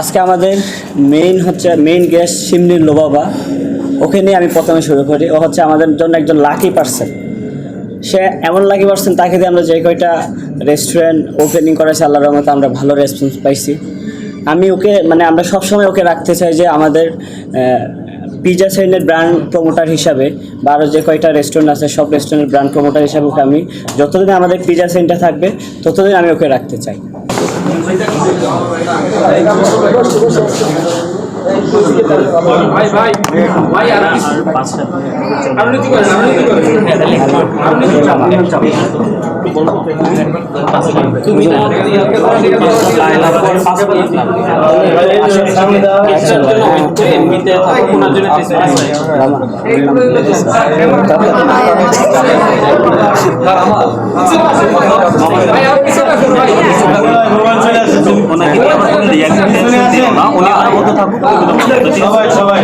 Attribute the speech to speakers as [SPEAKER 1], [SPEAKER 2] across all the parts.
[SPEAKER 1] আজকে আমাদের মেইন হচ্ছে মেইন গেস্ট সিমনির লোবাবা ওকে নিয়ে আমি প্রথমে শুরু করি। ও হচ্ছে আমাদের জন্য একজন লাকি পার্সন সে এমন লাকি পার্সন তাকে দিয়ে আমরা যে কয়টা রেস্টুরেন্ট ওপেনিং করেছি, আল্লাহর রহমতে আমরা ভালো রেসপন্স পাইছি। আমি ওকে মানে আমরা সবসময় ওকে রাখতে চাই যে আমাদের পিজা সাইনের ব্র্যান্ড প্রমোটার হিসাবে বা আরও যে কয়টা রেস্টুরেন্ট আছে, সব রেস্টুরেন্টের ব্র্যান্ড প্রমোটার হিসাবে ওকে আমি, যতদিন আমাদের পিজা সেন্টার থাকবে, ততদিন আমি ওকে রাখতে চাই।
[SPEAKER 2] ভাই আর আরুণীতি তুমি এমনিতে ওনার জন্য ভাই আর কিছু না ভাই
[SPEAKER 3] ওনাকে দিয়ে আমরা কোনো রিয়াকশন টেনশন দিও না উনি আর মতো থাকুক
[SPEAKER 4] সবাই সবাই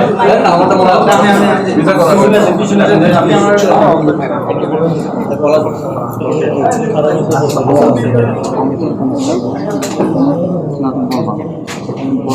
[SPEAKER 1] আচ্ছা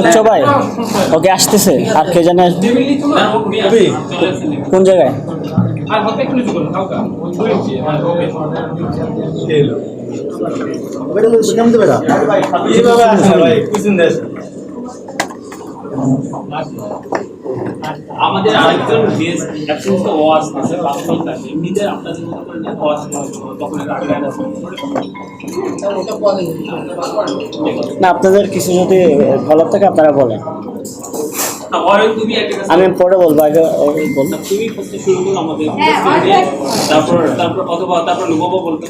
[SPEAKER 1] উচ্চ ভাই ওকে আসতেছে। আর কে জানে কোন জায়গায়?
[SPEAKER 2] আর আমাদের আরেকজন গেস্ট অ্যাবসেন্স তো ওয়াজ আছে বাস্তব আছে এমনিতে আপনাদের মতো করে ওয়াজ তখন
[SPEAKER 1] না আপনাদের কিছু যদি ভালো থাকে আপনারা বলেন
[SPEAKER 2] তুমি
[SPEAKER 1] আমি পরে বলব আগে
[SPEAKER 2] তুমি শুরু করো আমাদের তারপর তারপর অথবা তারপর বলবে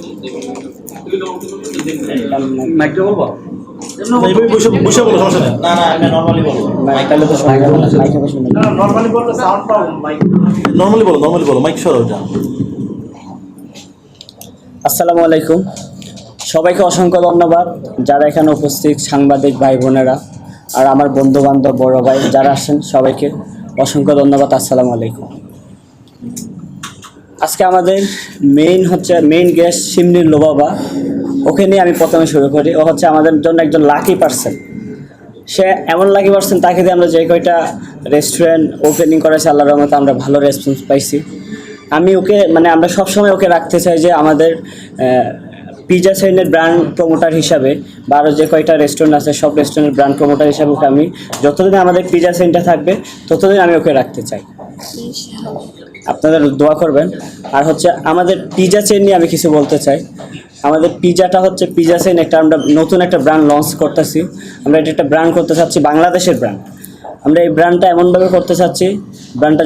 [SPEAKER 2] দেখবে
[SPEAKER 4] বসে বসে বলো সমস্যা নেই।
[SPEAKER 3] না না আমি নরমালি বলব
[SPEAKER 1] মাইক তাহলে তো শোনা গেল না মাইকে তো শুনে
[SPEAKER 2] নরমালি বললে সাউন্ড পাবো মাইক
[SPEAKER 4] নর্মালি বলো নর্মালি বলো মাইক সরাও যা
[SPEAKER 1] আসসালামু আলাইকুম। সবাইকে অসংখ্য ধন্যবাদ যারা এখানে উপস্থিত সাংবাদিক ভাই বোনেরা আর আমার বন্ধু বান্ধব বড় ভাই যারা আসেন সবাইকে অসংখ্য ধন্যবাদ আসসালামু আলাইকুম। আজকে আমাদের মেইন হচ্ছে মেইন গেস্ট সিমনির লোবাবা। ওকে নিয়ে আমি প্রথমে শুরু করি। ও হচ্ছে আমাদের জন্য একজন লাকি পার্সন সে এমন লাকি পার্সন তাকে দিয়ে আমরা যে কয়টা রেস্টুরেন্ট ওপেনিং করেছি, আল্লাহর রহমতে আমরা ভালো রেসপন্স পাইছি। আমি ওকে মানে আমরা সবসময় ওকে রাখতে চাই যে আমাদের পিজা সাইনের ব্র্যান্ড প্রমোটার হিসাবে বা আরও যে কয়টা রেস্টুরেন্ট আছে, সব রেস্টুরেন্টের ব্র্যান্ড প্রমোটার হিসাবে ওকে আমি যতদিন আমাদের পিজা সেন্টার থাকবে, ততদিন আমি ওকে রাখতে চাই। আপনাদের দোয়া করবেন। আর হচ্ছে আমাদের পিজা চেন নিয়ে আমি কিছু বলতে চাই। আমাদের পিজাটা হচ্ছে পিজা সেন একটা আমরা নতুন একটা ব্র্যান্ড লঞ্চ করতেছি। আমরা এটা একটা ব্র্যান্ড করতে চাচ্ছি, বাংলাদেশের ব্র্যান্ড আমরা এই ব্র্যান্ডটা এমনভাবে করতে চাচ্ছি ব্র্যান্ডটা